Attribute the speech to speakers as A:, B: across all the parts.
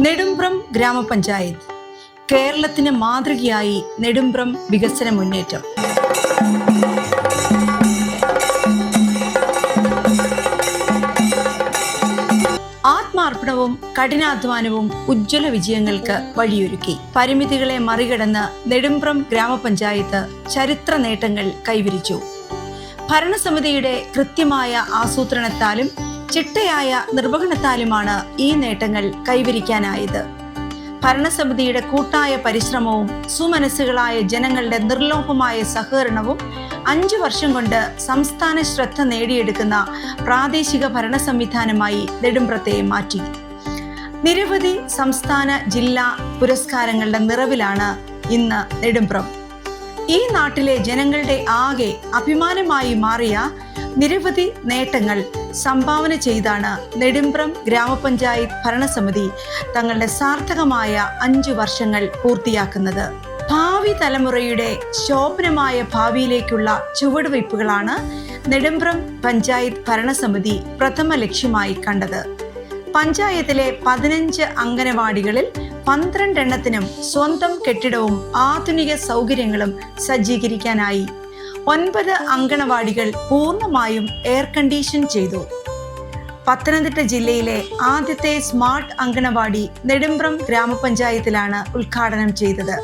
A: നെടുമ്പ്രം ഗ്രാമപഞ്ചായത്ത്. കേരളത്തിന് മാതൃകയായി നെടുമ്പ്രം വികസന മുന്നേറ്റം. ആത്മാർപ്പണവും കഠിനാധ്വാനവും ഉജ്ജ്വല വിജയങ്ങൾക്ക് വഴിയൊരുക്കി. പരിമിതികളെ മറികടന്ന് നെടുമ്പ്രം ഗ്രാമപഞ്ചായത്ത് ചരിത്ര നേട്ടങ്ങൾ കൈവരിച്ചു. ഭരണസമിതിയുടെ കൃത്യമായ ആസൂത്രണത്താലും ചിട്ടയായ നിർവഹണത്താലുമാണ് ഈ നേട്ടങ്ങൾ കൈവരിക്കാനായത്. ഭരണസമിതിയുടെ കൂട്ടായ പരിശ്രമവും സുമനസ്സുകളായ ജനങ്ങളുടെ നിർലോഭമായ സഹകരണവും അഞ്ചു വർഷം കൊണ്ട് സംസ്ഥാന ശ്രദ്ധ നേടിയെടുക്കുന്ന പ്രാദേശിക ഭരണ സംവിധാനമായി നെടുമ്പ്രത്തയെ മാറ്റി. നിരവധി സംസ്ഥാന ജില്ലാ പുരസ്കാരങ്ങളുടെ നിറവിലാണ് ഇന്ന് നെടുമ്പ്രം. ഈ നാട്ടിലെ ജനങ്ങളുടെ ആകെ അഭിമാനമായി മാറിയ നിരവധി നേട്ടങ്ങൾ സംഭാവന ചെയ്താണ് നെടുമ്പ്രം ഗ്രാമപഞ്ചായത്ത് ഭരണസമിതി തങ്ങളുടെ സാർത്ഥകമായ അഞ്ചു വർഷങ്ങൾ പൂർത്തിയാക്കുന്നത്. ഭാവി തലമുറയുടെ ശോഭനമായ ഭാവിയിലേക്കുള്ള ചുവടുവയ്പ്പുകളാണ് നെടുമ്പ്രം പഞ്ചായത്ത് ഭരണസമിതി പ്രഥമ ലക്ഷ്യമായി കണ്ടത്. പഞ്ചായത്തിലെ പതിനഞ്ച് അംഗനവാടികളിൽ പന്ത്രണ്ടെണ്ണത്തിനും സ്വന്തം കെട്ടിടവും ആധുനിക സൗകര്യങ്ങളും സജ്ജീകരിക്കാനായി ഒൻപത് അങ്കണവാടികൾ പൂർണമായും എയർ കണ്ടീഷൻ ചെയ്തു. പത്തനംതിട്ട ജില്ലയിലെ ആദ്യത്തെ സ്മാർട്ട് അങ്കണവാടി നെടുമ്പ്രം ഗ്രാമപഞ്ചായത്തിലാണ് ഉദ്ഘാടനം ചെയ്തത്.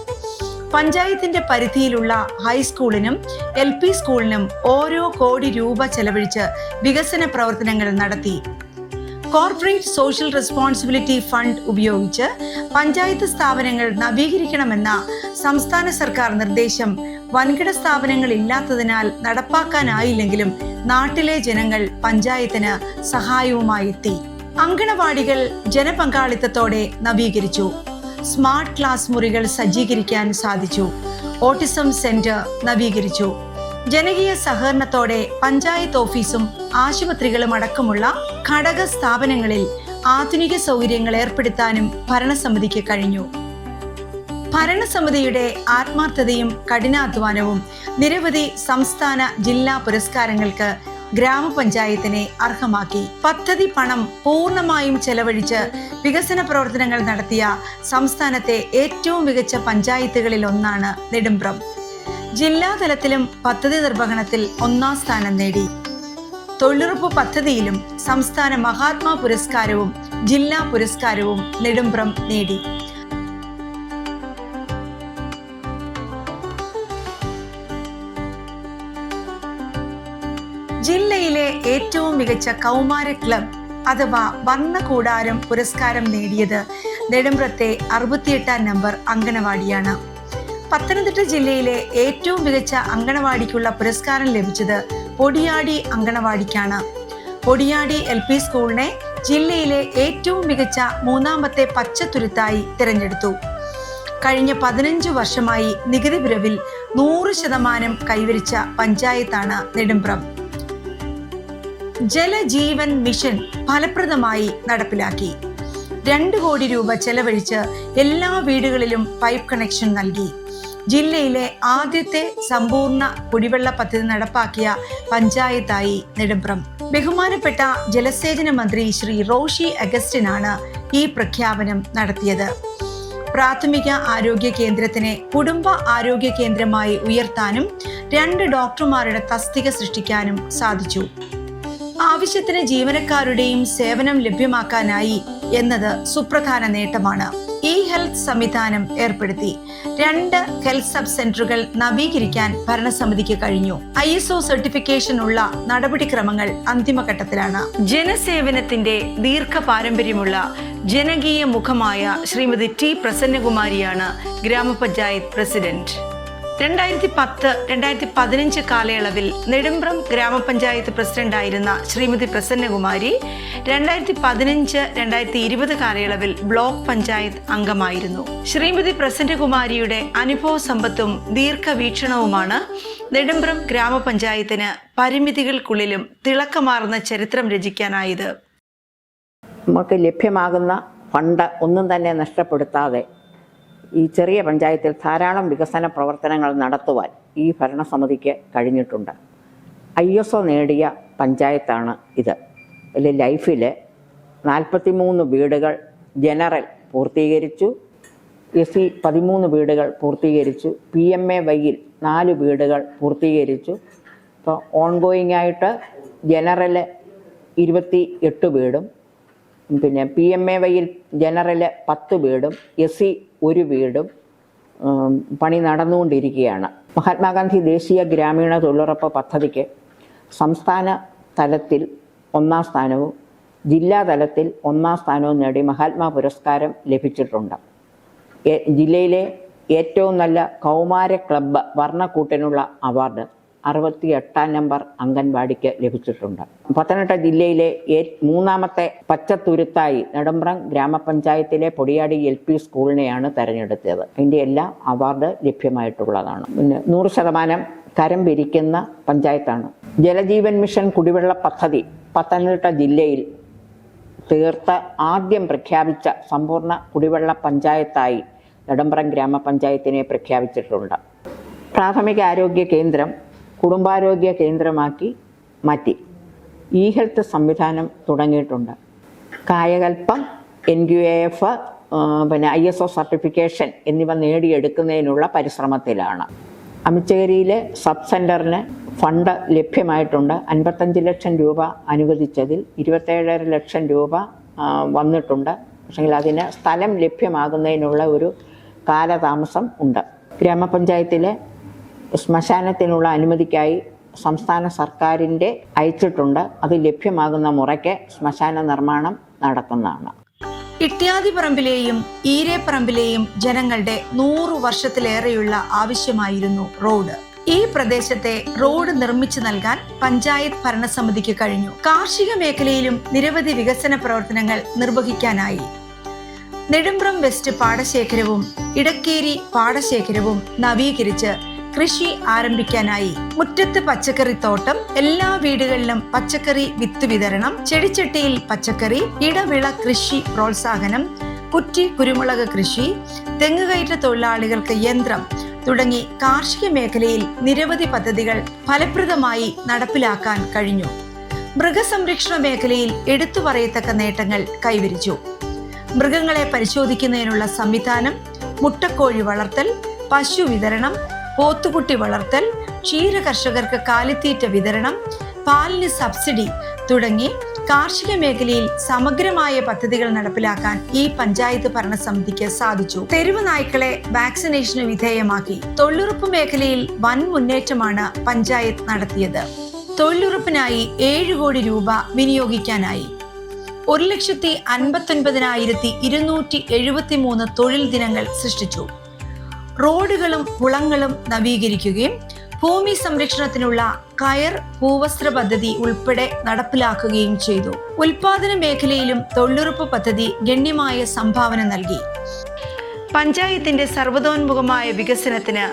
A: പഞ്ചായത്തിന്റെ പരിധിയിലുള്ള ഹൈസ്കൂളിനും എൽ പി സ്കൂളിനും ഓരോ കോടി രൂപ ചെലവഴിച്ച് വികസന പ്രവർത്തനങ്ങൾ നടത്തി. കോർപ്പറേറ്റ് സോഷ്യൽ റെസ്പോൺസിബിലിറ്റി ഫണ്ട് ഉപയോഗിച്ച് പഞ്ചായത്ത് സ്ഥാപനങ്ങൾ നവീകരിക്കണമെന്ന സംസ്ഥാന സർക്കാർ നിർദ്ദേശം വൻകിട സ്ഥാപനങ്ങൾ ഇല്ലാത്തതിനാൽ നടപ്പാക്കാനായില്ലെങ്കിലും നാട്ടിലെ ജനങ്ങൾ പഞ്ചായത്തിന് സഹായവുമായി എത്തി. അങ്കണവാടികൾ ജനപങ്കാളിത്തത്തോടെ നവീകരിച്ചു. സ്മാർട്ട് ക്ലാസ് മുറികൾ സജ്ജീകരിക്കാൻ സാധിച്ചു. ഓട്ടിസം സെന്റർ നവീകരിച്ചു. ജനകീയ സഹകരണത്തോടെ പഞ്ചായത്ത് ഓഫീസും ആശുപത്രികളും അടക്കമുള്ള ഘടക സ്ഥാപനങ്ങളിൽ ആധുനിക സൗകര്യങ്ങൾ ഏർപ്പെടുത്താനും ഭരണസമിതിക്ക് കഴിഞ്ഞു. ഭരണസമിതിയുടെ ആത്മാർത്ഥതയും കഠിനാധ്വാനവും നിരവധി സംസ്ഥാന ജില്ലാ പുരസ്കാരങ്ങൾക്ക് ഗ്രാമപഞ്ചായത്തിനെ അർഹമാക്കി. പദ്ധതി പണം പൂർണമായും ചെലവഴിച്ച് വികസന പ്രവർത്തനങ്ങൾ നടത്തിയ സംസ്ഥാനത്തെ ഏറ്റവും മികച്ച പഞ്ചായത്തുകളിൽ ഒന്നാണ് നെടുമ്പ്രം. ജില്ലാതലത്തിലും പദ്ധതി നിർവഹണത്തിൽ ഒന്നാം സ്ഥാനം നേടി. തൊഴിലുറപ്പ് പദ്ധതിയിലും സംസ്ഥാന മഹാത്മാ പുരസ്കാരവും ജില്ലാ പുരസ്കാരവും നെടുമ്പ്രം നേടി. ജില്ലയിലെ ഏറ്റവും മികച്ച കൗമാര ക്ലബ് അഥവാ വർണകൂടാരം പുരസ്കാരം നേടിയത് നെടുമ്പ്രത്തെ അറുപത്തിയെട്ടാം നമ്പർ അങ്കണവാടിയാണ് പത്തനംതിട്ട ജില്ലയിലെ ഏറ്റവും മികച്ച അങ്കണവാടിക്കുള്ള പുരസ്കാരം ലഭിച്ചത് പൊടിയാടി അങ്കണവാടിക്കാണ്. പൊടിയാടി എൽ പി സ്കൂളിനെ ജില്ലയിലെ ഏറ്റവും മികച്ച മൂന്നാമത്തെ പച്ചത്തുരുത്തായി തിരഞ്ഞെടുത്തു. കഴിഞ്ഞ പതിനഞ്ച് വർഷമായി നികുതി പിരവിൽ നൂറ് ശതമാനം കൈവരിച്ച പഞ്ചായത്താണ് നെടുമ്പ്രം. ജലജീവൻ മിഷൻ ഫലപ്രദമായി നടപ്പിലാക്കി. രണ്ട് കോടി രൂപ ചെലവഴിച്ച് എല്ലാ വീടുകളിലും പൈപ്പ് കണക്ഷൻ നൽകി. ജില്ലയിലെ ആദ്യത്തെ സമ്പൂർണ കുടിവെള്ള പദ്ധതി നടപ്പാക്കിയ പഞ്ചായത്തായി നെടുമ്പ്രം. ബഹുമാനപ്പെട്ട ജലസേചന മന്ത്രി ശ്രീ റോഷി അഗസ്റ്റിനാണ് ഈ പ്രഖ്യാപനം നടത്തിയത്. പ്രാഥമിക ആരോഗ്യ കേന്ദ്രത്തിനെ കുടുംബ ആരോഗ്യ കേന്ദ്രമായി ഉയർത്താനും രണ്ട് ഡോക്ടർമാരുടെ തസ്തിക സൃഷ്ടിക്കാനും സാധിച്ചു. ആവശ്യത്തിന് ജീവനക്കാരുടെയും സേവനം ലഭ്യമാക്കാനായി എന്നത് സുപ്രധാന നേട്ടമാണ്. ഇ ഹെൽത്ത് സംവിധാനം ഏർപ്പെടുത്തി. രണ്ട് ഹെൽത്ത് സബ് സെന്ററുകൾ നവീകരിക്കാൻ ഭരണസമിതിക്ക് കഴിഞ്ഞു. ഐ എസ് ഒ സർട്ടിഫിക്കേഷൻ ഉള്ള നടപടിക്രമങ്ങൾ അന്തിമഘട്ടത്തിലാണ്. ജനസേവനത്തിന്റെ ദീർഘ പാരമ്പര്യമുള്ള ജനകീയ മുഖമായ ശ്രീമതി ടി പ്രസന്നകുമാരിയാണ് ഗ്രാമപഞ്ചായത്ത് പ്രസിഡന്റ്. രണ്ടായിരത്തി പത്ത് രണ്ടായിരത്തി പതിനഞ്ച് കാലയളവിൽ നെടുമ്പ്രം ഗ്രാമപഞ്ചായത്ത് പ്രസിഡന്റായിരുന്ന ശ്രീമതി പ്രസന്നകുമാരി രണ്ടായിരത്തി പതിനഞ്ച് രണ്ടായിരത്തി ഇരുപത് കാലയളവിൽ ബ്ലോക്ക് പഞ്ചായത്ത് അംഗമായിരുന്നു. ശ്രീമതി പ്രസന്നകുമാരിയുടെ അനുഭവ സമ്പത്തും ദീർഘവീക്ഷണവുമാണ് നെടുമ്പ്രം ഗ്രാമപഞ്ചായത്തിന് പരിമിതികൾക്കുള്ളിലും തിളക്കമാർന്ന ചരിത്രം രചിക്കാനായത്.
B: നമുക്ക് ലഭ്യമാകുന്ന ഫണ്ട് ഒന്നും തന്നെ നഷ്ടപ്പെടുത്താതെ ഈ ചെറിയ പഞ്ചായത്തിൽ ധാരാളം വികസന പ്രവർത്തനങ്ങൾ നടത്തുവാൻ ഈ ഭരണസമിതിക്ക് കഴിഞ്ഞിട്ടുണ്ട്. ഐ എസ് ഒ നേടിയ പഞ്ചായത്താണ് ഇത്. അതിൽ ലൈഫിൽ നാൽപ്പത്തി മൂന്ന് വീടുകൾ ജനറൽ പൂർത്തീകരിച്ചു. എസ് സി പതിമൂന്ന് വീടുകൾ പൂർത്തീകരിച്ചു. പി എം എ വൈയിൽ നാല് വീടുകൾ പൂർത്തീകരിച്ചു. ഇപ്പോൾ ഓൺഗോയിങ് ആയിട്ട് ജനറൽ ഇരുപത്തി എട്ട് വീടും പിന്നെ പി എം എ വൈയിൽ ജനറൽ പത്ത് വീടും എസ് സി ഒരു വീടും പണി നടന്നുകൊണ്ടിരിക്കുകയാണ്. മഹാത്മാഗാന്ധി ദേശീയ ഗ്രാമീണ തൊഴിലുറപ്പ് പദ്ധതിക്ക് സംസ്ഥാന തലത്തിൽ ഒന്നാം സ്ഥാനവും ജില്ലാ തലത്തിൽ ഒന്നാം സ്ഥാനവും നേടി മഹാത്മാ പുരസ്കാരം ലഭിച്ചിട്ടുണ്ട്. ജില്ലയിലെ ഏറ്റവും നല്ല കൗമാര ക്ലബ്ബ് വർണക്കൂട്ടിനുള്ള അവാർഡ് അറുപത്തി എട്ടാം നമ്പർ അംഗൻവാടിക്ക് ലഭിച്ചിട്ടുണ്ട്. പത്തനംതിട്ട ജില്ലയിലെ മൂന്നാമത്തെ പച്ചത്തുരുത്തായി നെടുമ്പ്രം ഗ്രാമപഞ്ചായത്തിലെ പൊടിയാടി എൽ പി സ്കൂളിനെയാണ് തെരഞ്ഞെടുത്തത്. അതിന്റെ എല്ലാം അവാർഡ് ലഭ്യമായിട്ടുള്ളതാണ്. പിന്നെ നൂറ് ശതമാനം കരം പിരിക്കുന്ന പഞ്ചായത്താണ്. ജലജീവൻ മിഷൻ കുടിവെള്ള പദ്ധതി പത്തനംതിട്ട ജില്ലയിൽ തീർത്ത് ആദ്യം പ്രഖ്യാപിച്ച സമ്പൂർണ കുടിവെള്ള പഞ്ചായത്തായി നെടുമ്പ്രം ഗ്രാമപഞ്ചായത്തിനെ പ്രഖ്യാപിച്ചിട്ടുണ്ട്. പ്രാഥമിക ആരോഗ്യ കേന്ദ്രം കുടുംബാരോഗ്യ കേന്ദ്രമാക്കി മാറ്റി. ഇ ഹെൽത്ത് സംവിധാനം തുടങ്ങിയിട്ടുണ്ട്. Kayakalpam N Q A F പിന്നെ ഐ എസ് ഒ സർട്ടിഫിക്കേഷൻ എന്നിവ നേടിയെടുക്കുന്നതിനുള്ള പരിശ്രമത്തിലാണ്. അമിച്ചേരിയിലെ സബ് സെന്ററിന് ഫണ്ട് ലഭ്യമായിട്ടുണ്ട്. അൻപത്തഞ്ച് ലക്ഷം രൂപ അനുവദിച്ചതിൽ ഇരുപത്തേഴര ലക്ഷം രൂപ വന്നിട്ടുണ്ട്. പക്ഷെങ്കിൽ അതിന് സ്ഥലം ലഭ്യമാകുന്നതിനുള്ള ഒരു കാലതാമസം ഉണ്ട്. ഗ്രാമപഞ്ചായത്തിലെ ശ്മശാനത്തിനുള്ള അനുമതിക്കായി സംസ്ഥാന സർക്കാരിന്റെ അയച്ചിട്ടുണ്ട്. അത് ലഭ്യമാകുന്ന മുറയ്ക്ക് ശ്മശാന നിർമ്മാണം നടക്കുന്നതാണ്
A: ഇട്ടിയാതിപ്പറമ്പിലെയും ഈരേപ്പറമ്പിലെയും ജനങ്ങളുടെ നൂറു വർഷത്തിലേറെയുള്ള ആവശ്യമായിരുന്നു റോഡ്. ഈ പ്രദേശത്തെ റോഡ് നിർമ്മിച്ചു നൽകാൻ പഞ്ചായത്ത് ഭരണസമിതിക്ക് കഴിഞ്ഞു. കാർഷിക മേഖലയിലും നിരവധി വികസന പ്രവർത്തനങ്ങൾ നിർവഹിക്കാനായി. നെടുമ്പ്രം വെസ്റ്റ് പാടശേഖരവും ഇടക്കേരി പാടശേഖരവും നവീകരിച്ച് കൃഷി ആരംഭിക്കാനായി മുറ്റത്ത് പച്ചക്കറിത്തോട്ടം എല്ലാ വീടുകളിലും പച്ചക്കറി വിത്ത് വിതരണം ചെടിച്ചട്ടിയിൽ പച്ചക്കറി ഇടവിള കൃഷി പ്രോത്സാഹനം കുറ്റി കുരുമുളക് കൃഷി തെങ്ങുകയറ്റ തൊഴിലാളികൾക്ക് യന്ത്രം തുടങ്ങി കാർഷിക മേഖലയിൽ നിരവധി പദ്ധതികൾ ഫലപ്രദമായി നടപ്പിലാക്കാൻ കഴിഞ്ഞു. മൃഗസംരക്ഷണ മേഖലയിൽ എടുത്തു പറയത്തക്ക നേട്ടങ്ങൾ കൈവരിച്ചു. മൃഗങ്ങളെ പരിശോധിക്കുന്നതിനുള്ള സംവിധാനം മുട്ടക്കോഴി വളർത്തൽ പശു വിതരണം പോത്തുകുട്ടി വളർത്തൽ ക്ഷീര കർഷകർക്ക് കാലിത്തീറ്റ വിതരണം പാലിന് സബ്സിഡി തുടങ്ങി കാർഷിക മേഖലയിൽ സമഗ്രമായ പദ്ധതികൾ നടപ്പിലാക്കാൻ ഈ പഞ്ചായത്ത് ഭരണസമിതിക്ക് സാധിച്ചു. തെരുവ് നായ്ക്കളെ വാക്സിനേഷന് വിധേയമാക്കി. തൊഴിലുറപ്പ് മേഖലയിൽ വൻ മുന്നേറ്റമാണ് പഞ്ചായത്ത് നടത്തിയത്. തൊഴിലുറപ്പിനായി ഏഴ് കോടി രൂപ വിനിയോഗിക്കാനായി. ഒരു ലക്ഷത്തി അൻപത്തൊൻപതിനായിരത്തി ഇരുന്നൂറ്റി എഴുപത്തി മൂന്ന് തൊഴിൽ ദിനങ്ങൾ സൃഷ്ടിച്ചു. റോഡുകളും കുളങ്ങളും നവീകരിക്കുകയും ഭൂമി സംരക്ഷണത്തിനുള്ള കയർ ഭൂവസ്ത്ര പദ്ധതി ഉൾപ്പെടെ നടപ്പിലാക്കുകയും ചെയ്തു. ഉൽപാദന മേഖലയിലും തൊഴിലുറപ്പ് പദ്ധതി ഗണ്യമായ സംഭാവന നൽകി. പഞ്ചായത്തിന്റെ സർവതോന്മുഖമായ വികസനത്തിന്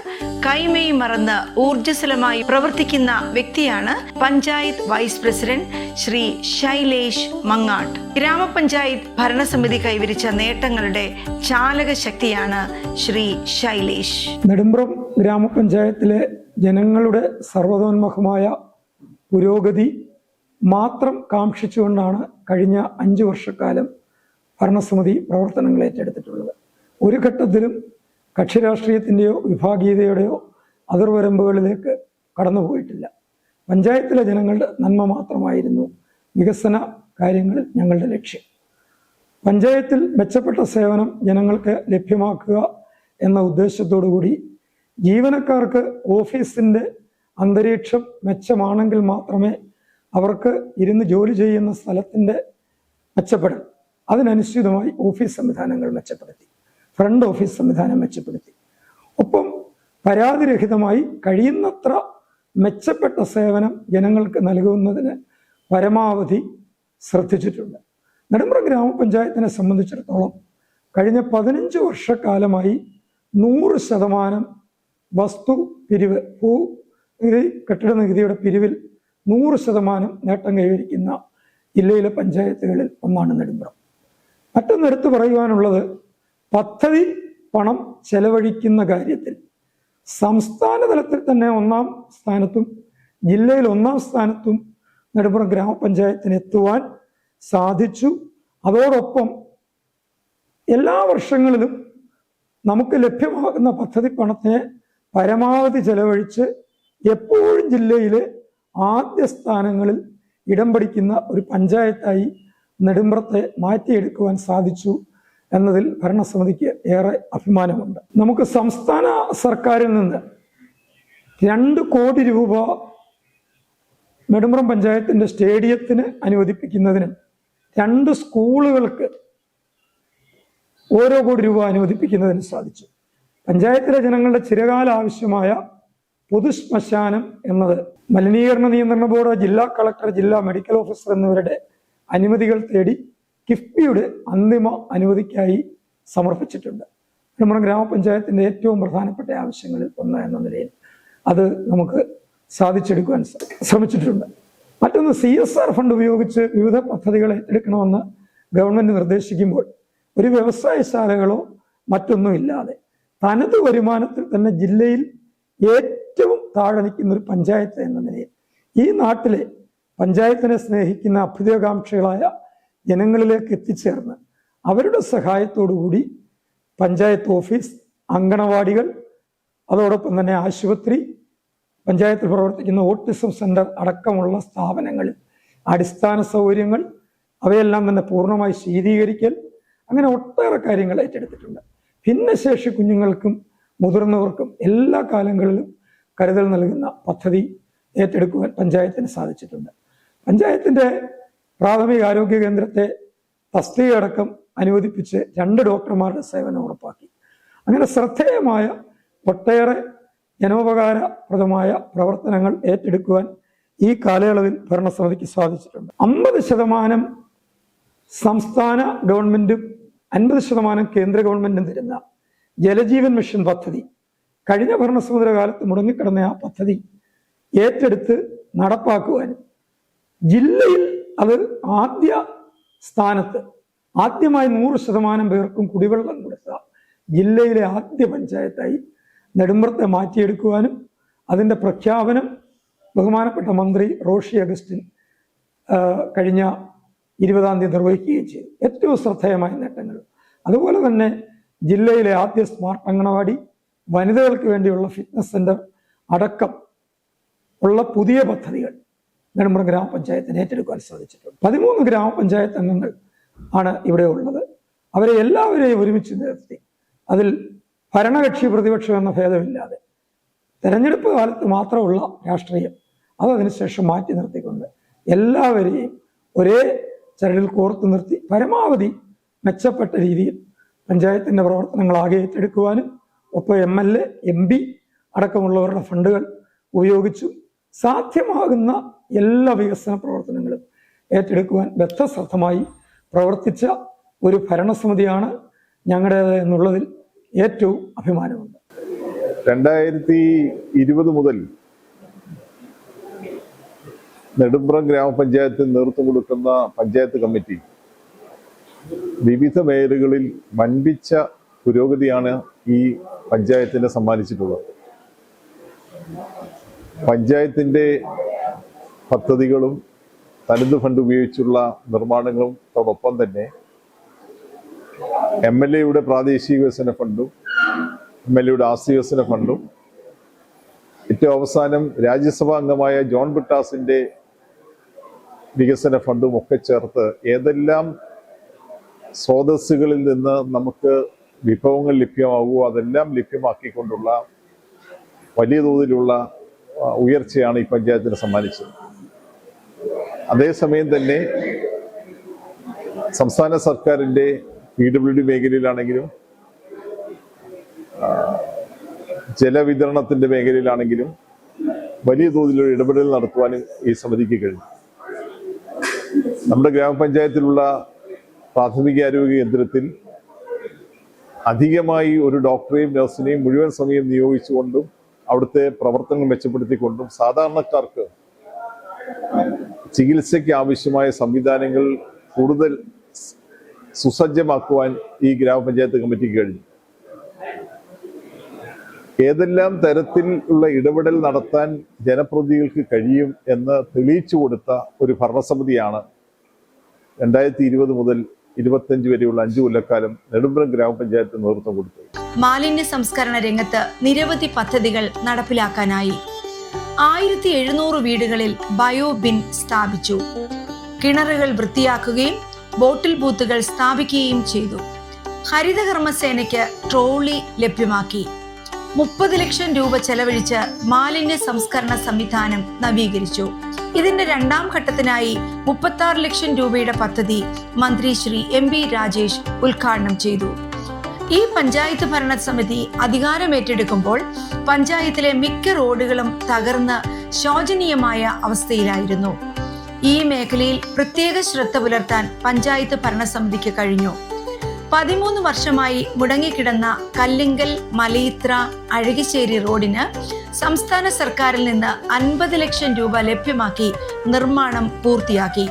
A: കൈമേ മറന്ന് ഊർജസ്വലമായി പ്രവർത്തിക്കുന്ന വ്യക്തിയാണ് പഞ്ചായത്ത് വൈസ് പ്രസിഡന്റ് ശ്രീ ശൈലേഷ് മങ്ങാട്ട്. ഗ്രാമപഞ്ചായത്ത് ഭരണസമിതി കൈവരിച്ച നേട്ടങ്ങളുടെ ചാലക ശക്തിയാണ് ശ്രീ ശൈലേഷ്.
C: നെടുമ്പ്രം ഗ്രാമപഞ്ചായത്തിലെ ജനങ്ങളുടെ സർവതോന്മുഖമായ പുരോഗതി മാത്രം കാക്ഷിച്ചുകൊണ്ടാണ് കഴിഞ്ഞ അഞ്ച് വർഷക്കാലം ഭരണസമിതി പ്രവർത്തനങ്ങൾ ഏറ്റെടുത്തിട്ടുള്ളത്. ഒരു ഘട്ടത്തിലും കക്ഷി രാഷ്ട്രീയത്തിന്റെയോ വിഭാഗീയതയുടെയോ അതിർവരമ്പുകളിലേക്ക് കടന്നുപോയിട്ടില്ല. പഞ്ചായത്തിലെ ജനങ്ങളുടെ നന്മ മാത്രമായിരുന്നു വികസന കാര്യങ്ങളിൽ ഞങ്ങളുടെ ലക്ഷ്യം. പഞ്ചായത്തിൽ മെച്ചപ്പെട്ട സേവനം ജനങ്ങൾക്ക് ലഭ്യമാക്കുക എന്ന ഉദ്ദേശത്തോടു കൂടി ജീവനക്കാർക്ക് ഓഫീസിന്റെ അന്തരീക്ഷം മെച്ചമാണെങ്കിൽ മാത്രമേ അവർക്ക് ഇരുന്ന് ജോലി ചെയ്യുന്ന സ്ഥലത്തിന്റെ മെച്ചപ്പെടൽ. അതിനനുസൃതമായി ഓഫീസ് സംവിധാനങ്ങൾ മെച്ചപ്പെടുത്തി. ഫ്രണ്ട് ഓഫീസ് സംവിധാനം മെച്ചപ്പെടുത്തി. ഒപ്പം പരാതിരഹിതമായി കഴിയുന്നത്ര മെച്ചപ്പെട്ട സേവനം ജനങ്ങൾക്ക് നൽകുന്നതിന് പരമാവധി ശ്രദ്ധിച്ചിട്ടുണ്ട്. നെടുമ്പ്ര ഗ്രാമപഞ്ചായത്തിനെ സംബന്ധിച്ചിടത്തോളം കഴിഞ്ഞ പതിനഞ്ച് വർഷക്കാലമായി നൂറ് ശതമാനം വസ്തു പിരിവ് ഭൂ കെട്ടിട നികുതിയുടെ പിരിവിൽ നൂറ് ശതമാനം നേട്ടം കൈവരിക്കുന്ന ജില്ലയിലെ പഞ്ചായത്തുകളിൽ ഒന്നാണ് നെടുമ്പ്ര. മറ്റൊന്നെടുത്ത് പറയുവാനുള്ളത് പദ്ധതി പണം ചെലവഴിക്കുന്ന കാര്യത്തിൽ സംസ്ഥാന തലത്തിൽ തന്നെ ഒന്നാം സ്ഥാനത്തും ജില്ലയിൽ ഒന്നാം സ്ഥാനത്തും നെടുമ്പുറം ഗ്രാമപഞ്ചായത്തിന് എത്തുവാൻ സാധിച്ചു. അതോടൊപ്പം എല്ലാ വർഷങ്ങളിലും നമുക്ക് ലഭ്യമാകുന്ന പദ്ധതി പണത്തെ പരമാവധി ചെലവഴിച്ച് എപ്പോഴും ജില്ലയിലെ ആദ്യ സ്ഥാനങ്ങളിൽ ഇടം പിടിക്കുന്ന ഒരു പഞ്ചായത്തായി നെടുമ്പ്രത്തെ മാറ്റിയെടുക്കുവാൻ സാധിച്ചു. എന്നതിൽ ഭരണസമിതിക്ക് ഏറെ അഭിമാനമുണ്ട്. നമുക്ക് സംസ്ഥാന സർക്കാരിൽ നിന്ന് രണ്ട് കോടി രൂപ നെടുമ്പ്രം പഞ്ചായത്തിന്റെ സ്റ്റേഡിയത്തിന് അനുവദിപ്പിക്കുന്നതിനും രണ്ട് സ്കൂളുകൾക്ക് ഓരോ കോടി രൂപ അനുവദിപ്പിക്കുന്നതിന് സാധിച്ചു. പഞ്ചായത്തിലെ ജനങ്ങളുടെ ചിരകാല ആവശ്യമായ പൊതു ശ്മശാനം എന്നത് മലിനീകരണ നിയന്ത്രണ ബോർഡ് ജില്ലാ കളക്ടർ ജില്ലാ മെഡിക്കൽ ഓഫീസർ എന്നിവരുടെ അനുമതികൾ തേടി കിഫ്ബിയുടെ അന്തിമ അനുമതിക്കായി സമർപ്പിച്ചിട്ടുണ്ട്. നമ്മുടെ ഗ്രാമപഞ്ചായത്തിന്റെ ഏറ്റവും പ്രധാനപ്പെട്ട ആവശ്യങ്ങളിൽ ഒന്ന് എന്ന നിലയിൽ അത് നമുക്ക് സാധിച്ചെടുക്കുവാൻ ശ്ര- ശ്രമിച്ചിട്ടുണ്ട്. മറ്റൊന്ന് സി എസ് ആർ ഫണ്ട് ഉപയോഗിച്ച് വിവിധ പദ്ധതികൾ ഏറ്റെടുക്കണമെന്ന് ഗവൺമെന്റ് നിർദ്ദേശിക്കുമ്പോൾ ഒരു വ്യവസായശാലകളോ മറ്റൊന്നും ഇല്ലാതെ തനത് വരുമാനത്തിൽ തന്നെ ജില്ലയിൽ ഏറ്റവും താഴെ നിൽക്കുന്ന ഒരു പഞ്ചായത്ത് എന്ന നിലയിൽ ഈ നാട്ടിലെ പഞ്ചായത്തിനെ സ്നേഹിക്കുന്ന അഭ്യുദയകാംക്ഷികളായ ജനങ്ങളിലേക്ക് എത്തിച്ചേർന്ന് അവരുടെ സഹായത്തോടുകൂടി പഞ്ചായത്ത് ഓഫീസ് അങ്കണവാടികൾ അതോടൊപ്പം തന്നെ ആശുപത്രി പഞ്ചായത്തിൽ പ്രവർത്തിക്കുന്ന ഓട്ടിസം സെന്റർ അടക്കമുള്ള സ്ഥാപനങ്ങളിൽ അടിസ്ഥാന സൗകര്യങ്ങൾ അവയെല്ലാം തന്നെ പൂർണമായി ശീതീകരിക്കൽ അങ്ങനെ ഒട്ടേറെ കാര്യങ്ങൾ ഏറ്റെടുത്തിട്ടുണ്ട്. ഭിന്നശേഷി കുഞ്ഞുങ്ങൾക്കും മുതിർന്നവർക്കും എല്ലാ കാലങ്ങളിലും കരുതൽ നൽകുന്ന പദ്ധതി ഏറ്റെടുക്കുവാൻ പഞ്ചായത്തിന് സാധിച്ചിട്ടുണ്ട്. പഞ്ചായത്തിന്റെ പ്രാഥമിക ആരോഗ്യ കേന്ദ്രത്തെ തസ്തിക അടക്കം അനുവദിപ്പിച്ച് രണ്ട് ഡോക്ടർമാരുടെ സേവനം ഉറപ്പാക്കി. അങ്ങനെ ശ്രദ്ധേയമായ ഒട്ടേറെ ജനോപകാരപ്രദമായ പ്രവർത്തനങ്ങൾ ഏറ്റെടുക്കുവാൻ ഈ കാലയളവിൽ ഭരണസമിതിക്ക് സാധിച്ചിട്ടുണ്ട്. അമ്പത് ശതമാനം സംസ്ഥാന ഗവൺമെന്റും അൻപത് ശതമാനം കേന്ദ്ര ഗവൺമെന്റും തരുന്ന ജലജീവൻ മിഷൻ പദ്ധതി കഴിഞ്ഞ ഭരണസമിതിയുടെ കാലത്ത് മുടങ്ങിക്കിടന്ന ആ പദ്ധതി ഏറ്റെടുത്ത് നടപ്പാക്കുവാനും ജില്ലയിൽ അത് ആദ്യ സ്ഥാനത്ത് ആദ്യമായി നൂറ് ശതമാനം പേർക്കും കുടിവെള്ളം കൊടുത്ത ജില്ലയിലെ ആദ്യ പഞ്ചായത്തായി നെടുമ്പ്രത്തെ മാറ്റിയെടുക്കുവാനും അതിന്റെ പ്രഖ്യാപനം ബഹുമാനപ്പെട്ട മന്ത്രി റോഷി അഗസ്റ്റിൻ കഴിഞ്ഞ ഇരുപതാം തീയതി നിർവഹിക്കുകയും ചെയ്തു. ഏറ്റവും ശ്രദ്ധേയമായ നേട്ടങ്ങൾ. അതുപോലെ തന്നെ ജില്ലയിലെ ആദ്യ സ്മാർട്ട് അങ്കണവാടി വനിതകൾക്ക് വേണ്ടിയുള്ള ഫിറ്റ്നസ് സെന്റർ അടക്കം ഉള്ള പുതിയ പദ്ധതികൾ. നെടുമ്പ്രം ഗ്രാമപഞ്ചായത്തിന് ഏറ്റെടുക്കാൻ സാധിച്ചിട്ടുണ്ട്. പതിമൂന്ന് ഗ്രാമപഞ്ചായത്ത് അംഗങ്ങൾ ആണ് ഇവിടെ ഉള്ളത്. അവരെ എല്ലാവരെയും ഒരുമിച്ച് നിർത്തി. അതിൽ ഭരണകക്ഷി പ്രതിപക്ഷം എന്ന ഭേദമില്ലാതെ തെരഞ്ഞെടുപ്പ് കാലത്ത് മാത്രമുള്ള രാഷ്ട്രീയം അത് അതിനുശേഷം മാറ്റി നിർത്തിക്കൊണ്ട് എല്ലാവരെയും ഒരേ ചരടിൽ കോർത്തു നിർത്തി പരമാവധി മെച്ചപ്പെട്ട രീതിയിൽ പഞ്ചായത്തിന്റെ പ്രവർത്തനങ്ങൾ ആകെ ഏറ്റെടുക്കുവാനും ഒപ്പം M L A M P അടക്കമുള്ളവരുടെ ഫണ്ടുകൾ ഉപയോഗിച്ചു സാധ്യമാകുന്ന എല്ലാ വികസന പ്രവർത്തനങ്ങളും ഏറ്റെടുക്കുവാൻ ബദ്ധശ്രദ്ധമായി പ്രവർത്തിച്ച ഒരു ഭരണസമിതിയാണ് ഞങ്ങളുടേത് എന്നുള്ളതിൽ ഏറ്റവും അഭിമാനമുണ്ട്.
D: രണ്ടായിരത്തി ഇരുപത് മുതൽ നെടുമ്പ്രം ഗ്രാമപഞ്ചായത്തിന് നേതൃത്വം കൊടുക്കുന്ന പഞ്ചായത്ത് കമ്മിറ്റി വിവിധ മേഖലകളിൽ വൻപിച്ച പുരോഗതിയാണ് ഈ പഞ്ചായത്തിന് സമ്മാനിച്ചിട്ടുള്ളത്. പഞ്ചായത്തിന്റെ പദ്ധതികളും തനത് ഫണ്ട് ഉപയോഗിച്ചുള്ള നിർമ്മാണങ്ങളും അതോടൊപ്പം തന്നെ എം എൽ എയുടെ പ്രാദേശിക വികസന ഫണ്ടും എം എൽ എയുടെ ആസ്തി വികസന ഫണ്ടും. ഏറ്റവും അവസാനം രാജ്യസഭാ അംഗമായ ജോൺ ബിട്ടാസിന്റെ വികസന ഫണ്ടും ഒക്കെ ചേർത്ത് ഏതെല്ലാം സ്രോതസ്സുകളിൽ നിന്ന് നമുക്ക് വിഭവങ്ങൾ ലഭ്യമാകുമോ അതെല്ലാം ലഭ്യമാക്കിക്കൊണ്ടുള്ള വലിയ തോതിലുള്ള ഉയർച്ചയാണ് ഈ പഞ്ചായത്തിന് സമ്മാനിച്ചത്. അതേസമയം തന്നെ സംസ്ഥാന സർക്കാരിന്റെ പി ഡബ്ല്യു ഡി മേഖലയിലാണെങ്കിലും ജലവിതരണത്തിന്റെ മേഖലയിലാണെങ്കിലും വലിയ തോതിലുള്ള ഇടപെടൽ നടത്തുവാനും ഈ സമിതിക്ക് കഴിഞ്ഞു. നമ്മുടെ ഗ്രാമപഞ്ചായത്തിലുള്ള പ്രാഥമിക ആരോഗ്യ കേന്ദ്രത്തിൽ അധികമായി ഒരു ഡോക്ടറെയും നഴ്സിനെയും മുഴുവൻ സമയം നിയോഗിച്ചുകൊണ്ടും അവിടുത്തെ പ്രവർത്തനങ്ങൾ മെച്ചപ്പെടുത്തിക്കൊണ്ടും സാധാരണക്കാർക്ക് ചികിത്സയ്ക്ക് ആവശ്യമായ സംവിധാനങ്ങൾ കൂടുതൽ സുസജ്ജമാക്കുവാൻ ഈ ഗ്രാമപഞ്ചായത്ത് കമ്മിറ്റിക്ക് കഴിഞ്ഞു. ഏതെല്ലാം തരത്തിൽ ഉള്ള ഇടപെടൽ നടത്താൻ ജനപ്രതിനിധികൾക്ക് കഴിയും എന്ന് തെളിയിച്ചു കൊടുത്ത ഒരു ഭരണസമിതിയാണ് രണ്ടായിരത്തി ഇരുപത് മുതൽ ഇരുപത്തിയഞ്ച് വരെയുള്ള അഞ്ചു കൊല്ലക്കാലം നെടുമ്പുറം ഗ്രാമപഞ്ചായത്ത് നേതൃത്വം കൊടുത്തു
A: മാലിന്യ സംസ്കരണ രംഗത്ത് നിരവധി പദ്ധതികൾ നടപ്പിലാക്കാനായി. ആയിരത്തി എഴുന്നൂറ് വീടുകളിൽ ബയോബിൻ സ്ഥാപിച്ചു. കിണറുകൾ വൃത്തിയാക്കുകയും ബോട്ടിൽ ബൂത്തുകൾ സ്ഥാപിക്കുകയും ചെയ്തു. ഹരിതകർമ്മസേനയ്ക്ക് ട്രോളി ലഭ്യമാക്കി. മുപ്പത് ലക്ഷം രൂപ ചെലവഴിച്ച് മാലിന്യ സംസ്കരണ സംവിധാനം നവീകരിച്ചു. ഇതിന്റെ രണ്ടാം ഘട്ടത്തിനായി മുപ്പത്തി ലക്ഷം രൂപയുടെ പദ്ധതി മന്ത്രി ശ്രീ എം ബി രാജേഷ് ഉദ്ഘാടനം ചെയ്തു. ഈ പഞ്ചായത്ത് ഭരണ ഭരണസമിതി അധികാരമേറ്റെടുക്കുമ്പോൾ പഞ്ചായത്തിലെ മിക്ക റോഡുകളും തകർന്ന് ശോചനീയമായ അവസ്ഥയിലായിരുന്നു. ഈ മേഖലയിൽ പ്രത്യേക ശ്രദ്ധ പുലർത്താൻ പഞ്ചായത്ത് ഭരണസമിതിക്ക് കഴിഞ്ഞു. പതിമൂന്ന് വർഷമായി മുടങ്ങിക്കിടന്ന കല്ലിങ്കൽ മലയിത്ര അഴകിശ്ശേരി റോഡിന് സംസ്ഥാന സർക്കാരിൽ നിന്ന് അൻപത് ലക്ഷം രൂപ ലഭ്യമാക്കി നിർമ്മാണം പൂർത്തിയാക്കി.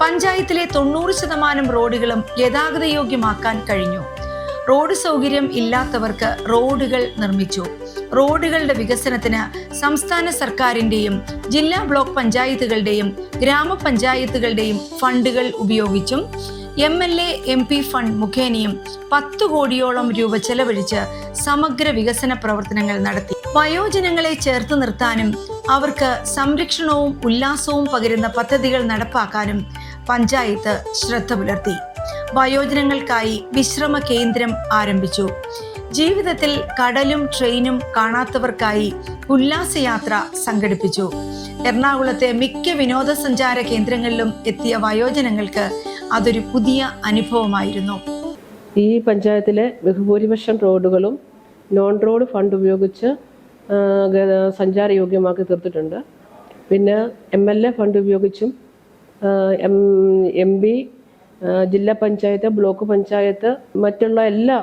A: പഞ്ചായത്തിലെ തൊണ്ണൂറ് ശതമാനം റോഡുകളും ഗതാഗതയോഗ്യമാക്കാൻ കഴിഞ്ഞു. റോഡ് സൗകര്യം ഇല്ലാത്തവർക്ക് റോഡുകൾ നിർമ്മിച്ചു. റോഡുകളുടെ വികസനത്തിന് സംസ്ഥാന സർക്കാരിന്റെയും ജില്ലാ ബ്ലോക്ക് പഞ്ചായത്തുകളുടെയും ഗ്രാമപഞ്ചായത്തുകളുടെയും ഫണ്ടുകൾ ഉപയോഗിച്ചും M L A M P fund മുഖേനയും പത്തു കോടിയോളം രൂപ ചെലവഴിച്ച് സമഗ്ര വികസന പ്രവർത്തനങ്ങൾ നടത്തി. വയോജനങ്ങളെ ചേർത്ത് നിർത്താനും അവർക്ക് സംരക്ഷണവും ഉല്ലാസവും പകരുന്ന പദ്ധതികൾ നടപ്പാക്കാനും പഞ്ചായത്ത് ശ്രദ്ധ പുലർത്തി. വയോജനങ്ങൾക്കായി വിശ്രമ കേന്ദ്രം ആരംഭിച്ചു. ജീവിതത്തിൽ കടലും ട്രെയിനും കാണാത്തവർക്കായി ഉല്ലാസയാത്ര സംഘടിപ്പിച്ചു. എറണാകുളത്തെ മിക്ക വിനോദസഞ്ചാര കേന്ദ്രങ്ങളിലും എത്തിയ വയോജനങ്ങൾക്ക് അതൊരു പുതിയ അനുഭവമായിരുന്നു.
E: ഈ പഞ്ചായത്തിലെ ബഹുഭൂരിപക്ഷം റോഡുകളും നോൺ റോഡ് ഫണ്ട് ഉപയോഗിച്ച് സഞ്ചാര യോഗ്യമാക്കി സഞ്ചാരയോഗ്യമാക്കി തീർത്തിട്ടുണ്ട്. പിന്നെ എം എൽ എ ഫണ്ട് ഉപയോഗിച്ചും എം എം പി ജില്ലാ പഞ്ചായത്ത് ബ്ലോക്ക് പഞ്ചായത്ത് മറ്റുള്ള എല്ലാ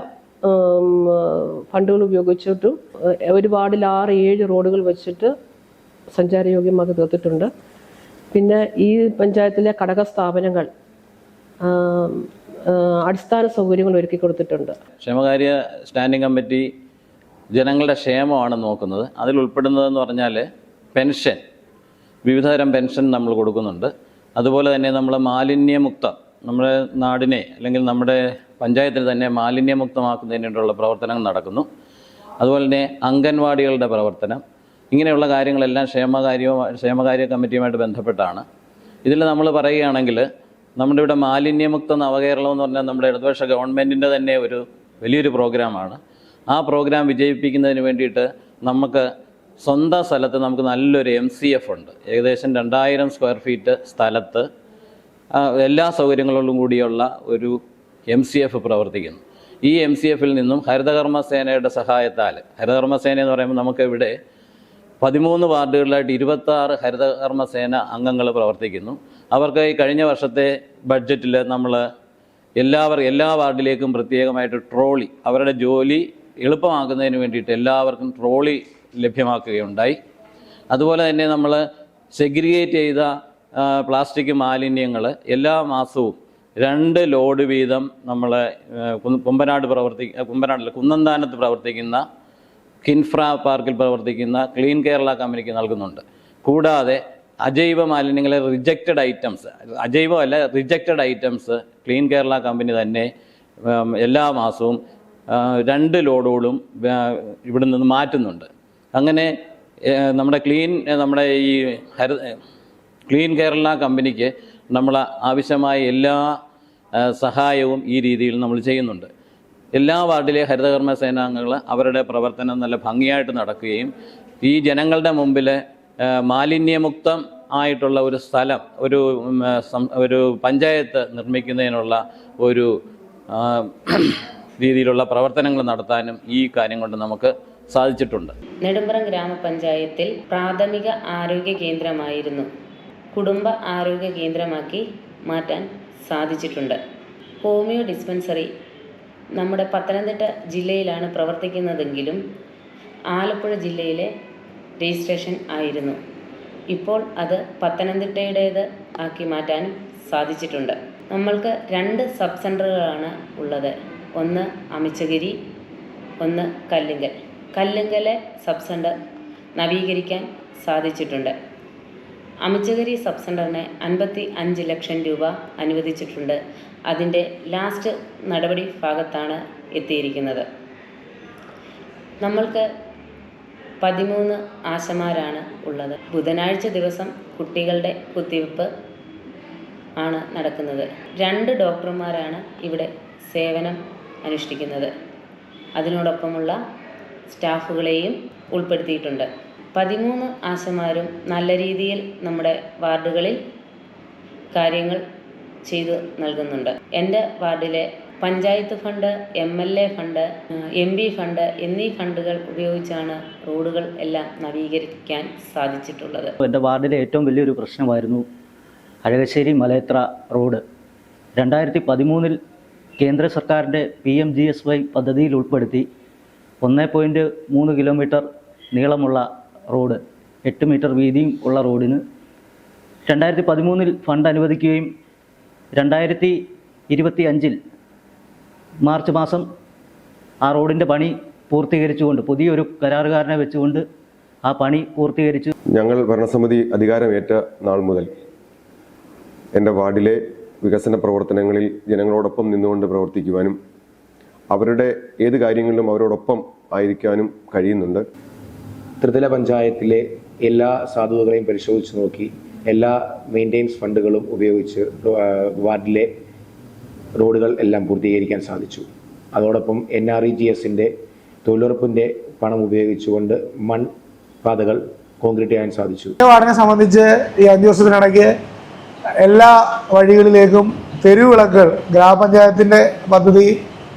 E: ഫണ്ടുകൾ ഉപയോഗിച്ചിട്ടും ഒരു വാർഡിൽ ആറ് ഏഴ് റോഡുകൾ വെച്ചിട്ട് സഞ്ചാരയോഗ്യമാക്കി തീർത്തിട്ടുണ്ട്. പിന്നെ ഈ പഞ്ചായത്തിലെ ഘടക സ്ഥാപനങ്ങൾ അടിസ്ഥാന സൗകര്യങ്ങൾ ഒരുക്കി കൊടുത്തിട്ടുണ്ട്.
F: ക്ഷേമകാര്യ സ്റ്റാൻഡിംഗ് കമ്മിറ്റി ജനങ്ങളുടെ ക്ഷേമമാണ് നോക്കുന്നത്. അതിൽ ഉൾപ്പെടുന്നതെന്ന് പറഞ്ഞാൽ പെൻഷൻ വിവിധതരം പെൻഷൻ നമ്മൾ കൊടുക്കുന്നുണ്ട്. അതുപോലെ തന്നെ നമ്മൾ മാലിന്യമുക്തം നമ്മുടെ നാടിനെ അല്ലെങ്കിൽ നമ്മുടെ പഞ്ചായത്തിൽ തന്നെ മാലിന്യമുക്തമാക്കുന്നതിനുള്ള പ്രവർത്തനങ്ങൾ നടക്കുന്നു. അതുപോലെ തന്നെ അംഗൻവാടികളുടെ പ്രവർത്തനം. ഇങ്ങനെയുള്ള കാര്യങ്ങളെല്ലാം ക്ഷേമകാര്യ ക്ഷേമകാര്യ കമ്മിറ്റിയുമായിട്ട് ബന്ധപ്പെട്ടാണ്. ഇതിൽ നമ്മൾ പറയുകയാണെങ്കിൽ നമ്മുടെ ഇവിടെ മാലിന്യമുക്ത നവകേരളം എന്ന് പറഞ്ഞാൽ നമ്മുടെ ഇടതുപക്ഷ ഗവൺമെന്റിന്റെ തന്നെ ഒരു വലിയൊരു പ്രോഗ്രാമാണ്. ആ പ്രോഗ്രാം വിജയിപ്പിക്കുന്നതിന് വേണ്ടിയിട്ട് നമുക്ക് സ്വന്തം സ്ഥലത്ത് നമുക്ക് നല്ലൊരു എം സി എഫ് ഉണ്ട്. ഏകദേശം രണ്ടായിരം സ്ക്വയർ ഫീറ്റ് സ്ഥലത്ത് എല്ലാ സൗകര്യങ്ങളോടും കൂടിയുള്ള ഒരു എം സി എഫ് പ്രവർത്തിക്കുന്നു. ഈ എം സി എഫിൽ നിന്നും ഹരിതകർമ്മ സേനയുടെ സഹായത്താൽ ഹരിതകർമ്മ സേന എന്ന് പറയുമ്പോൾ നമുക്കിവിടെ പതിമൂന്ന് വാർഡുകളിലായിട്ട് ഇരുപത്തി ആറ് ഹരിതകർമ്മ സേന അംഗങ്ങൾ പ്രവർത്തിക്കുന്നു. അവർക്ക് ഈ കഴിഞ്ഞ വർഷത്തെ ബഡ്ജറ്റിൽ നമ്മൾ എല്ലാവർ എല്ലാ വാർഡിലേക്കും പ്രത്യേകമായിട്ട് ട്രോളി അവരുടെ ജോലി എളുപ്പമാക്കുന്നതിന് വേണ്ടിയിട്ട് എല്ലാവർക്കും ട്രോളി ലഭ്യമാക്കുകയുണ്ടായി. അതുപോലെ തന്നെ നമ്മൾ സെഗ്രിഗേറ്റ് ചെയ്ത പ്ലാസ്റ്റിക് മാലിന്യങ്ങൾ എല്ലാ മാസവും രണ്ട് ലോഡ് വീതം നമ്മൾ കുമ്പനാട് പ്രവർത്തി കുമ്പനാട്ടിൽ കുന്നന്താനത്ത് പ്രവർത്തിക്കുന്ന കിൻഫ്ര പാർക്കിൽ പ്രവർത്തിക്കുന്ന ക്ലീൻ കേരള കമ്പനിക്ക് നൽകുന്നുണ്ട്. കൂടാതെ അജൈവ മാലിന്യങ്ങളെ rejected items അജൈവമല്ല rejected items clean Kerala company തന്നെ എല്ലാ മാസവും രണ്ട് ലോഡുകളും ഇവിടെ നിന്ന് മാറ്റുന്നുണ്ട്. അങ്ങനെ നമ്മുടെ ക്ലീൻ നമ്മുടെ ഈ ഹരി ക്ലീൻ കേരള കമ്പനിക്ക് നമ്മൾ ആവശ്യമായ എല്ലാ സഹായവും ഈ രീതിയിൽ നമ്മൾ ചെയ്യുന്നുണ്ട്. എല്ലാ വാർഡിലെ ഹരിതകർമ്മ സേനാംഗങ്ങൾ അവരുടെ പ്രവർത്തനം നല്ല ഭംഗിയായിട്ട് നടക്കുകയും ഈ ജനങ്ങളുടെ മുമ്പിൽ മാലിന്യമുക്തം ആയിട്ടുള്ള ഒരു സ്ഥലം ഒരു ഒരു പഞ്ചായത്ത് നിർമ്മിക്കുന്നതിനുള്ള ഒരു രീതിയിലുള്ള പ്രവർത്തനങ്ങൾ നടത്താനും ഈ കാര്യം കൊണ്ട് നമുക്ക് സാധിച്ചിട്ടുണ്ട്.
G: നെടുമ്പ്രം ഗ്രാമപഞ്ചായത്തിൽ പ്രാഥമിക ആരോഗ്യ കേന്ദ്രമായിരുന്നു. കുടുംബ ആരോഗ്യ കേന്ദ്രമാക്കി മാറ്റാൻ സാധിച്ചിട്ടുണ്ട്. ഹോമിയോ ഡിസ്പെൻസറി നമ്മുടെ പത്തനംതിട്ട ജില്ലയിലാണ് പ്രവർത്തിക്കുന്നതെങ്കിലും ആലപ്പുഴ ജില്ലയിലെ രജിസ്ട്രേഷൻ ആയിരുന്നു. ഇപ്പോൾ അത് പത്തനംതിട്ടയുടേത് ആക്കി മാറ്റാനും സാധിച്ചിട്ടുണ്ട്. നമ്മൾക്ക് രണ്ട് സബ് സെന്ററുകളാണ് ഉള്ളത്. ഒന്ന് അമിച്ചഗിരി ഒന്ന് കല്ലുങ്കൽ. കല്ലുങ്കലെ സബ് സെന്റർ നവീകരിക്കാൻ സാധിച്ചിട്ടുണ്ട്. അമിച്ചഗിരി സബ് സെന്ററിന് അൻപത്തി അഞ്ച് ലക്ഷം രൂപ അനുവദിച്ചിട്ടുണ്ട്. അതിന്റെ ലാസ്റ്റ് നടപടി ഭാഗത്താണ് എത്തിയിരിക്കുന്നത്. നമ്മൾക്ക് പതിമൂന്ന് ആശമാരാണ് ഉള്ളത്. ബുധനാഴ്ച ദിവസം കുട്ടികളുടെ കുത്തിവെപ്പ് ആണ് നടക്കുന്നത്. രണ്ട് ഡോക്ടർമാരാണ് ഇവിടെ സേവനം അനുഷ്ഠിക്കുന്നത്. അതിനോടൊപ്പമുള്ള സ്റ്റാഫുകളെയും ഉൾപ്പെടുത്തിയിട്ടുണ്ട്. പതിമൂന്ന് ആശമാരും നല്ല രീതിയിൽ നമ്മുടെ വാർഡുകളിൽ കാര്യങ്ങൾ ചെയ്തു നൽകുന്നുണ്ട്. എന്റെ വാർഡിലെ panchayat fund M L A fund M P fund എന്നീ ഫണ്ടുകൾ ഉപയോഗിച്ചാണ് റോഡുകൾ എല്ലാം നവീകരിക്കാൻ സാധിച്ചിട്ടുള്ളത്.
H: എന്റെ വാർഡിലെ ഏറ്റവും വലിയൊരു പ്രശ്നമായിരുന്നു അഴകശ്ശേരി മലയത്ര റോഡ്. രണ്ടായിരത്തി പതിമൂന്നിൽ കേന്ദ്ര സർക്കാരിന്റെ P M G S Y പദ്ധതിയിൽ ഉൾപ്പെടുത്തി ഒന്ന് പോയിന്റ് മൂന്ന് കിലോമീറ്റർ നീളമുള്ള റോഡ്. എട്ട് മീറ്റർ വീതിയും ഉള്ള റോഡിന്. രണ്ടായിരത്തി പതിമൂന്നിൽ ഫണ്ട് അനുവദിക്കുകയും രണ്ടായിരത്തി ഇരുപത്തി അഞ്ചിൽ മാർച്ച് മാസം ആ റോഡിന്റെ പണി പൂർത്തീകരിച്ചുകൊണ്ട് പുതിയൊരു കരാറുകാരനെ വെച്ചുകൊണ്ട് ആ പണി പൂർത്തീകരിച്ചു.
I: ഞങ്ങൾ ഭരണസമിതി അധികാരമേറ്റ നാൾ മുതൽ എന്റെ വാർഡിലെ വികസന പ്രവർത്തനങ്ങളിൽ ജനങ്ങളോടൊപ്പം നിന്നുകൊണ്ട് പ്രവർത്തിക്കുവാനും അവരുടെ ഏത് കാര്യങ്ങളിലും അവരോടൊപ്പം ആയിരിക്കാനും കഴിയുന്നുണ്ട്.
J: ത്രിതല പഞ്ചായത്തിലെ എല്ലാ സാധുതകളെയും പരിശോധിച്ച് നോക്കി എല്ലാ മെയിന്റെനൻസ് ഫണ്ടുകളും ഉപയോഗിച്ച് വാർഡിലെ റോഡുകൾ എല്ലാം പൂർത്തീകരിക്കാൻ സാധിച്ചു. അതോടൊപ്പം എൻ ആർ ഇ ജി എസിന്റെ തൊഴിലുറപ്പിന്റെ പണം ഉപയോഗിച്ചുകൊണ്ട് മൺ പാതകൾ കോൺക്രീറ്റ് ചെയ്യാൻ സാധിച്ചു.
C: വാർഡിനെ സംബന്ധിച്ച് ഈ അഞ്ച് ദിവസത്തിനിടയ്ക്ക് എല്ലാ വഴികളിലേക്കും തെരുവിളക്കുകൾ ഗ്രാമപഞ്ചായത്തിന്റെ പദ്ധതി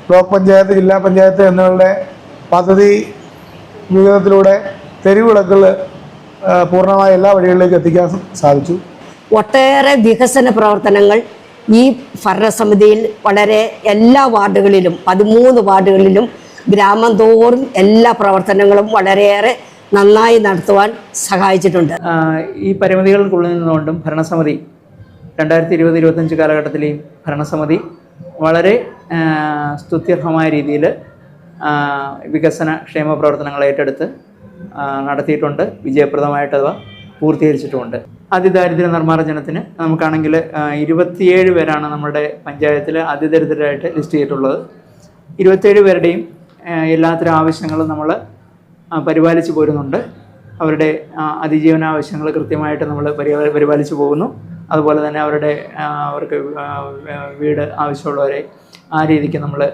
C: ബ്ലോക്ക് പഞ്ചായത്ത് ജില്ലാ പഞ്ചായത്ത് എന്നിവരുടെ പദ്ധതി വിഹിതത്തിലൂടെ തെരുവിളക്കുകൾ പൂർണമായ എല്ലാ വഴികളിലേക്കും എത്തിക്കാൻ സാധിച്ചു.
K: ഒട്ടേറെ വികസന പ്രവർത്തനങ്ങൾ ഈ ഭരണസമിതിയിൽ വളരെ എല്ലാ വാർഡുകളിലും പതിമൂന്ന് വാർഡുകളിലും ഗ്രാമം തോറും എല്ലാ പ്രവർത്തനങ്ങളും വളരെയേറെ നന്നായി നടത്തുവാൻ സഹായിച്ചിട്ടുണ്ട്.
L: ഈ പരിമിതികൾക്കുള്ളിൽ നിന്നുകൊണ്ടും ഭരണസമിതി രണ്ടായിരത്തി ഇരുപത് ഇരുപത്തഞ്ച് കാലഘട്ടത്തിലെയും ഭരണസമിതി വളരെ സ്തുത്യർഹമായ രീതിയിൽ വികസന ക്ഷേമ പ്രവർത്തനങ്ങൾ ഏറ്റെടുത്ത് നടത്തിയിട്ടുണ്ട് വിജയപ്രദമായിട്ട് അവ പൂർത്തീകരിച്ചിട്ടുമുണ്ട്. അതിദാരിദ്ര്യ നിർമ്മാർജനത്തിന് നമുക്കാണെങ്കിൽ ഇരുപത്തിയേഴ് പേരാണ് നമ്മുടെ പഞ്ചായത്തിൽ അതിദരിദ്രരായിട്ട് ലിസ്റ്റ് ചെയ്തിട്ടുള്ളത്. ഇരുപത്തേഴ് പേരുടെയും എല്ലാത്തരം ആവശ്യങ്ങളും നമ്മൾ പരിപാലിച്ചു പോരുന്നുണ്ട്. അവരുടെ അതിജീവന ആവശ്യങ്ങൾ കൃത്യമായിട്ട് നമ്മൾ പരിപാ- പരിപാലിച്ചു പോകുന്നു. അതുപോലെ തന്നെ അവരുടെ അവർക്ക് വീട് ആവശ്യമുള്ളവരെ ആ രീതിക്ക് നമ്മൾ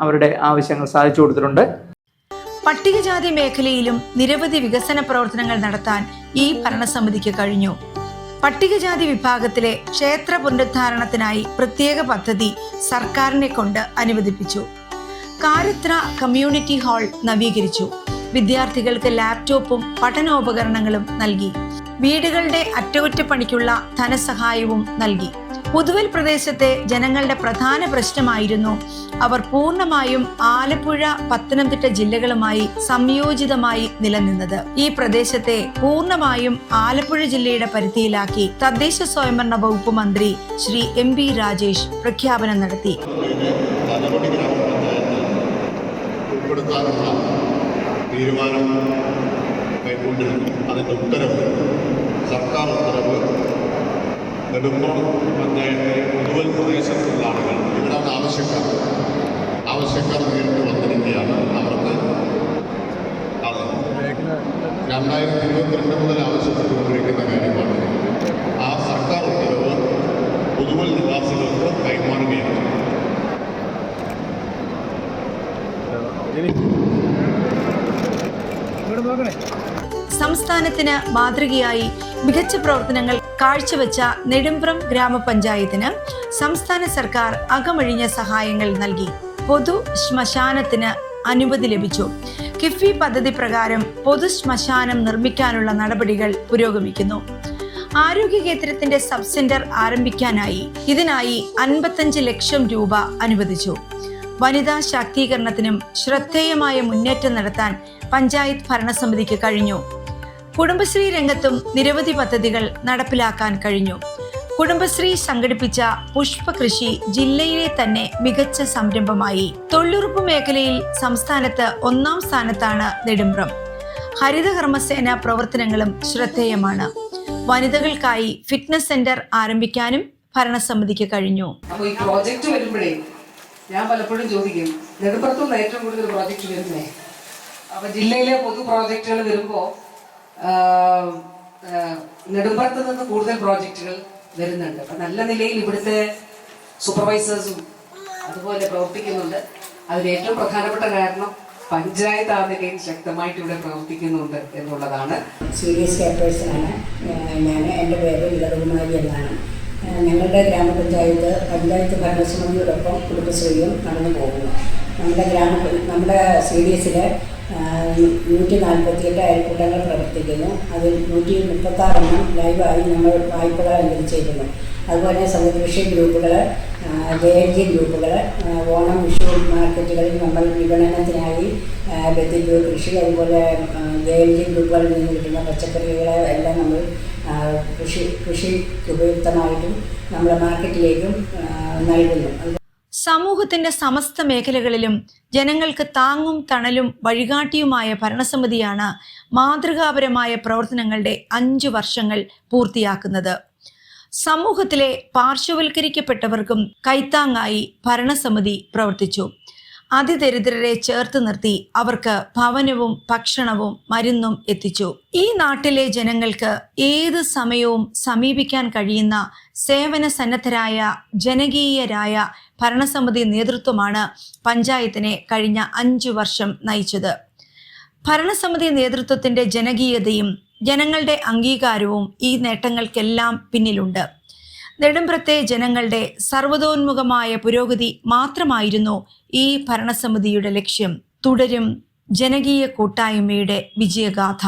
L: അവരുടെ ആവശ്യങ്ങൾ സാധിച്ചു കൊടുത്തിട്ടുണ്ട്.
A: പട്ടികജാതി മേഖലയിലും നിരവധി വികസന പ്രവർത്തനങ്ങൾ നടത്താൻ ഈ ഭരണസമിതിക്ക് കഴിഞ്ഞു. പട്ടികജാതി വിഭാഗത്തിലെ ക്ഷേത്ര പുനരുദ്ധാരണത്തിനായി പ്രത്യേക പദ്ധതി സർക്കാരിനെ കൊണ്ട് അനുവദിപ്പിച്ചു. കാരത്ര കമ്മ്യൂണിറ്റി ഹാൾ നവീകരിച്ചു. വിദ്യാർത്ഥികൾക്ക് ലാപ്ടോപ്പും പഠനോപകരണങ്ങളും നൽകി. വീടുകളുടെ അറ്റകുറ്റപ്പണിക്കുള്ള ധനസഹായവും നൽകി. പുതുവൽ പ്രദേശത്തെ ജനങ്ങളുടെ പ്രധാന പ്രശ്നമായിരുന്നു അവർ പൂർണമായും ആലപ്പുഴ പത്തനംതിട്ട ജില്ലകളുമായി സംയോജിതമായി നിലനിന്നത്. ഈ പ്രദേശത്തെ പൂർണമായും ആലപ്പുഴ ജില്ലയുടെ പരിധിയിലാക്കി തദ്ദേശ സ്വയംഭരണ വകുപ്പ് മന്ത്രി ശ്രീ എം ബി രാജേഷ് പ്രഖ്യാപനം നടത്തി.
M: തീരുമാനം കൈക്കൊണ്ടിരുന്നു. അതിന്റെ ഉത്തരവ് സർക്കാർ ഉത്തരവ് നെടുങ്കോട് പഞ്ചായത്തിലെ പുതുവൽ പ്രദേശത്തുള്ള ആളുകൾ. ഇവിടാണ് ആവശ്യക്കാർ. ആവശ്യക്കാർ നേരിട്ട് വന്നിരിക്കുകയാണ്. അവർക്ക് അത് രണ്ടായിരത്തി ഇരുപത്തിരണ്ട് മുതൽ ആവശ്യപ്പെട്ടുകൊണ്ടിരിക്കുന്ന കാര്യമാണ്. ആ സർക്കാർ ഉത്തരവ് പുതുവൽ നിവാസികൾക്ക് കൈമാറുകയാണ്.
A: സംസ്ഥാനത്തിന് മാതൃകയായി മികച്ച പ്രവർത്തനങ്ങൾ കാഴ്ചവെച്ച നെടുമ്പ്രം ഗ്രാമപഞ്ചായത്തിന് സംസ്ഥാന സർക്കാർ അകമഴിഞ്ഞ സഹായങ്ങൾ നൽകി. പൊതു ശ്മശാനത്തിന് അനുമതി ലഭിച്ചു. കിഫ്ബി പദ്ധതി പ്രകാരം പൊതു ശ്മശാനം നിർമ്മിക്കാനുള്ള നടപടികൾ പുരോഗമിക്കുന്നു. ആരോഗ്യ കേന്ദ്രത്തിന്റെ സബ് സെന്റർ ആരംഭിക്കാനായി ഇതിനായി അൻപത്തഞ്ച് ലക്ഷം രൂപ അനുവദിച്ചു. വനിതാ ശാക്തീകരണത്തിനും ശ്രദ്ധേയമായ മുന്നേറ്റം നടത്താൻ പഞ്ചായത്ത് ഭരണസമിതിക്ക് കഴിഞ്ഞു. കുടുംബശ്രീ രംഗത്തും നിരവധി പദ്ധതികൾ നടപ്പിലാക്കാൻ കഴിഞ്ഞു. കുടുംബശ്രീ സംഘടിപ്പിച്ച പുഷ്പകൃഷി ജില്ലയിലെ തന്നെ മികച്ച സംരംഭമായി. തൊഴിലുറപ്പ് മേഖലയിൽ സംസ്ഥാനത്ത് ഒന്നാം സ്ഥാനത്താണ് നെടുമ്പ്രം. ഹരിതകർമ്മസേന പ്രവർത്തനങ്ങളും ശ്രദ്ധേയമാണ്. വനിതകൾക്കായി ഫിറ്റ്നസ് സെന്റർ ആരംഭിക്കാനും ഭരണസമിതിക്ക് കഴിഞ്ഞു.
N: ഈ പ്രോജക്റ്റ് വരുമ്പോഴേ ഞാൻ പലപ്പോഴും ചോദിക്കും നെടുമ്പുറത്തുനിന്ന് ഏറ്റവും കൂടുതൽ പ്രോജക്റ്റ് വരുന്നേ? അപ്പോൾ ജില്ലയിലെ പൊതു പ്രോജക്റ്റുകൾ വരുമ്പോൾ നെടുമ്പുറത്ത് നിന്ന് കൂടുതൽ പ്രോജക്റ്റുകൾ വരുന്നുണ്ട്. അപ്പം നല്ല നിലയിൽ ഇവിടുത്തെ സൂപ്പർവൈസേഴ്സും അതുപോലെ പ്രവർത്തിക്കുന്നുണ്ട്. അതിലേറ്റവും പ്രധാനപ്പെട്ട കാരണം പഞ്ചായത്ത് ആ നിലയിൽ ശക്തമായിട്ട് ഇവിടെ പ്രവർത്തിക്കുന്നുണ്ട് എന്നുള്ളതാണ്.
O: സീനിയർ ആണ്. ഞാൻ എന്റെ പേര് ലതകുമാരി എന്നാണ്. ഞങ്ങളുടെ ഗ്രാമപഞ്ചായത്ത് പഞ്ചായത്ത് ഭരണസമിതിയോടൊപ്പം കുടുംബശ്രീയും നടന്നു പോകുന്നു. നമ്മുടെ ഗ്രാമ നമ്മുടെ സി ഡി എസിൽ നൂറ്റി നാൽപ്പത്തിയെട്ട് അയൽക്കൂട്ടങ്ങൾ പ്രവർത്തിക്കുന്നു. അതിൽ നൂറ്റി മുപ്പത്താറെണ്ണം ലൈവായി നമ്മൾ വായ്പകൾ അനുവദിച്ചിരുന്നു അതുപോലെ സമൃദ്ധി ഗ്രൂപ്പുകൾ ജെ എൽ ഗ്രൂപ്പുകൾ ഓണം വിഷു മാർക്കറ്റുകളിൽ നമ്മൾ വിപണനത്തിനായി ആ, കൃഷി അതുപോലെ ജെ ഗ്രൂപ്പുകളിൽ നിന്ന് കിട്ടുന്ന പച്ചക്കറികളെ എല്ലാം നമ്മൾ കൃഷി കൃഷിക്ക് ഉപയുക്തമായിട്ടും നമ്മൾ മാർക്കറ്റിലേക്കും നൽകുന്നു.
A: സമൂഹത്തിന്റെ സമസ്ത മേഖലകളിലും ജനങ്ങൾക്ക് താങ്ങും തണലും വഴികാട്ടിയുമായ ഭരണസമിതിയാണ് മാതൃകാപരമായ പ്രവർത്തനങ്ങളുടെ അഞ്ചു വർഷങ്ങൾ പൂർത്തിയാക്കുന്നത്. സമൂഹത്തിലെ പാർശ്വവൽക്കരിക്കപ്പെട്ടവർക്കും കൈത്താങ്ങായി ഭരണസമിതി പ്രവർത്തിച്ചു. അതിദരിദ്രരെ ചേർത്ത് നിർത്തി അവർക്ക് ഭവനവും ഭക്ഷണവും മരുന്നും എത്തിച്ചു. ഈ നാട്ടിലെ ജനങ്ങൾക്ക് ഏത് സമയവും സമീപിക്കാൻ കഴിയുന്ന സേവന സന്നദ്ധരായ ജനകീയരായ ഭരണസമിതി നേതൃത്വമാണ് പഞ്ചായത്തിനെ കഴിഞ്ഞ അഞ്ചു വർഷം നയിച്ചത്. ഭരണസമിതി നേതൃത്വത്തിന്റെ ജനകീയതയും ജനങ്ങളുടെ അംഗീകാരവും ഈ നേട്ടങ്ങൾക്കെല്ലാം പിന്നിലുണ്ട്. നെടുമ്പ്രത്തെ ജനങ്ങളുടെ സർവതോന്മുഖമായ പുരോഗതി മാത്രമായിരുന്നു ഈ ഭരണസമിതിയുടെ ലക്ഷ്യം. തുടരും ജനകീയ കൂട്ടായ്മയുടെ വിജയഗാഥ.